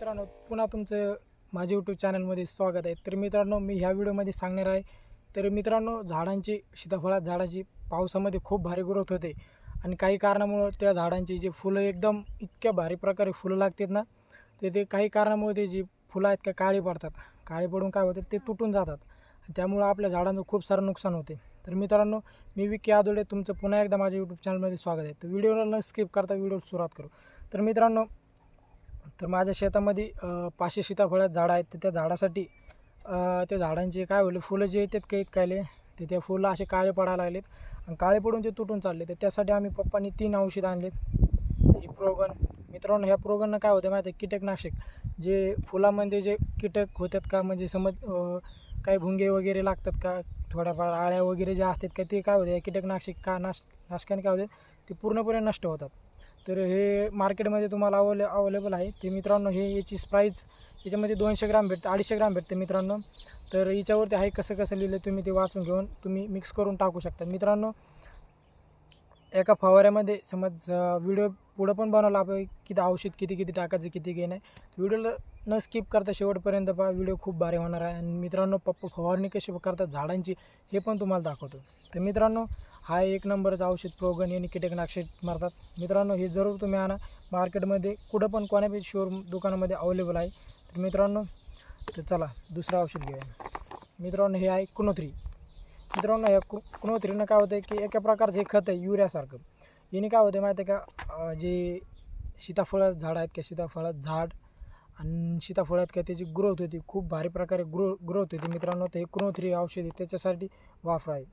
मित्रांनो पुन्हा तुमचं माझ्या यूट्यूब चॅनलमध्ये स्वागत आहे. तर मित्रांनो मी ह्या व्हिडिओमध्ये सांगणार आहे. तर मित्रांनो झाडांची सीताफळात झाडाची पावसामध्ये खूप भारी ग्रोथ होते. आणि काही कारणामुळं त्या झाडांची जी फुलं एकदम इतक्या भारी प्रकारे फुलं लागतात ना ते ते काही कारणामुळे ते जी फुलं आहेत का काळी पडतात. काळी पडून काय होतात ते तुटून जातात. त्यामुळं आपल्या झाडांचं खूप सारं नुकसान होते. तर मित्रांनो मी विकी आदोडे तुमचं पुन्हा एकदा माझ्या यूट्यूब चॅनलमध्ये स्वागत आहे. तर व्हिडिओला न स्किप करता व्हिडिओ सुरुवात करू. तर मित्रांनो तर माझ्या शेतामध्ये पाचशे सीताफळात झाडं आहेत. तर त्या झाडासाठी त्या झाडांचे काय होईल फुलं जे येतात काही कायले ते त्या फुलं असे काळे पडायला लागलेत. आणि काळे पडून ते तुटून चालले. तर त्यासाठी आम्ही पप्पांनी तीन औषधं आणलेत. ही प्रोगन मित्रांनो ह्या प्रोगननं काय होतं माहिती आहे कीटकनाशक. जे फुलामध्ये जे कीटक होतात का? म्हणजे समज काही भुंगे वगैरे लागतात का? थोड्याफार आळ्या वगैरे ज्या असतात का? ते काय होते कीटकनाशक का नाश नाशकाने काय होते ते पूर्णपणे नष्ट होतात. तर हे मार्केटमध्ये तुम्हाला अवले अवेलेबल आहे. ते मित्रांनो हे याची प्राईज याच्यामध्ये दोनशे ग्राम भेटते अडीचशे ग्राम भेटते मित्रांनो. तर याच्यावरती आहे कसं कसं लिहिलं तुम्ही ते वाचून घेऊन तुम्ही मिक्स करून टाकू शकता. मित्रांनो एका फवाऱ्यामध्ये समज व्हिडिओ पुढं पण बनवला आपण किती औषध किती किती टाकायचं किती काही नाही व्हिडिओला न स्किप करता शेवटपर्यंत पहा व्हिडिओ खूप भारी होणार आहे. आणि मित्रांनो पप्पा फवारणी कशी करतात झाडांची हे पण तुम्हाला दाखवतो. तर मित्रांनो हा एक नंबरचं औषध प्रोगन यांनी कीटकनाशक मारतात. मित्रांनो हे जरूर तुम्ही आणा. मार्केटमध्ये कुठं पण कोणाही शोर दुकानामध्ये अवेलेबल आहे. तर मित्रांनो तर चला दुसरं औषध घेऊया. मित्रांनो हे आहे कुणोत्री. मित्रांनो या कु कुणोत्रीनं काय होतं की एका प्रकारचं हे खत आहे युरियासारखं. याने काय होतं माहिती आहे का जे सीताफळ झाड आहेत का सीताफळात झाड आणि सीताफळात का त्याची ग्रोथ होती खूप भारी प्रकारे ग्रो ग्रोथ होती मित्रांनो. तर हे कुणोथ्री औषध आहे त्याच्यासाठी वापर आहे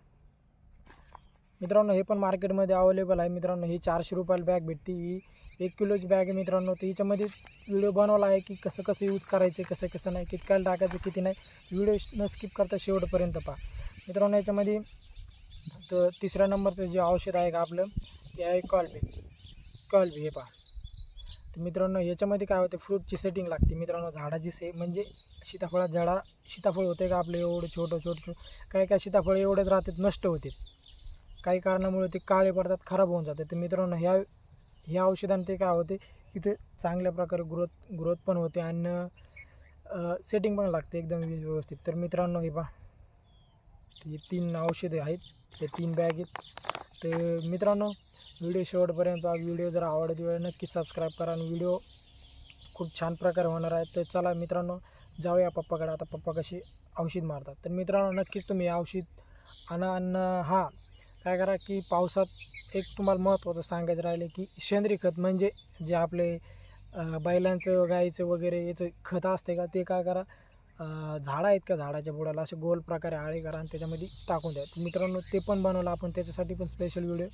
मित्रांनो हे पण मार्केटमध्ये अवेलेबल आहे. मित्रांनो ही चारशे रुपयाला बॅग भेटते. ही एक किलोची बॅग आहे मित्रांनो. तर हिच्यामध्ये व्हिडिओ बनवला आहे की कसं कसं यूज करायचं कसं कसं नाही कितकायला टाकायचं किती नाही. व्हिडिओ न स्किप करता शेवटपर्यंत पहा. मित्रांनो याच्यामध्ये तर तिसऱ्या नंबरचं जे औषध आहे का आपलं ते आहे कॉलबी कॉलबी हे पहा. तर मित्रांनो याच्यामध्ये काय होते फ्रूटची सेटिंग लागते. मित्रांनो झाडाची से म्हणजे सीताफळात झाडा सीताफळ होते का आपलं एवढं छोटं छोटं छोटं काय काय सीताफळ एवढेच राहतात नष्ट होते. काही कारणामुळे ते काळे पडतात खराब होऊन जातात. तर मित्रांनो ह्या ह्या औषधाने ते काय होते की ते चांगल्या प्रकारे ग्रोथ ग्रोथ पण होते आणि सेटिंग पण लागते एकदम व्यवस्थित. तर मित्रांनो हे पहा. हे तीन औषधे आहेत. ते तीन बॅग आहेत. तर मित्रांनो व्हिडिओ शेवटपर्यंत व्हिडिओ जर आवडत वेळ नक्की सबस्क्राईब करा आणि व्हिडिओ खूप छान प्रकारे होणार आहे. तर चला मित्रांनो जाऊया पप्पाकडे. आता पप्पा कशी औषध मारतात. तर मित्रांनो नक्कीच तुम्ही औषध आणा आणि हा काय करा की पावसात एक तुम्हाला महत्त्वाचं सांगायचं राहिले की सेंद्रिय खत म्हणजे जे आपले बैलांचं गाईचं वगैरे याचं खत असते का ते काय करा झाडं आहेत का झाडाच्या बुडाला असे गोल प्रकारे आळे करा आणि त्याच्यामध्ये टाकून द्या. मित्रांनो ते पण बनवलं आपण त्याच्यासाठी पण स्पेशल व्हिडिओ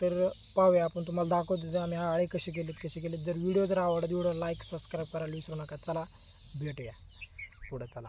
तर पाहूया आपण तुम्हाला दाखवतो ते आम्ही हा आळे कसे केलेत कसे केलेत. जर व्हिडिओ जर आवडत व्हिडिओ लाईक सबस्क्राईब करायला विसरू नका. चला भेटूया. पुढं चला.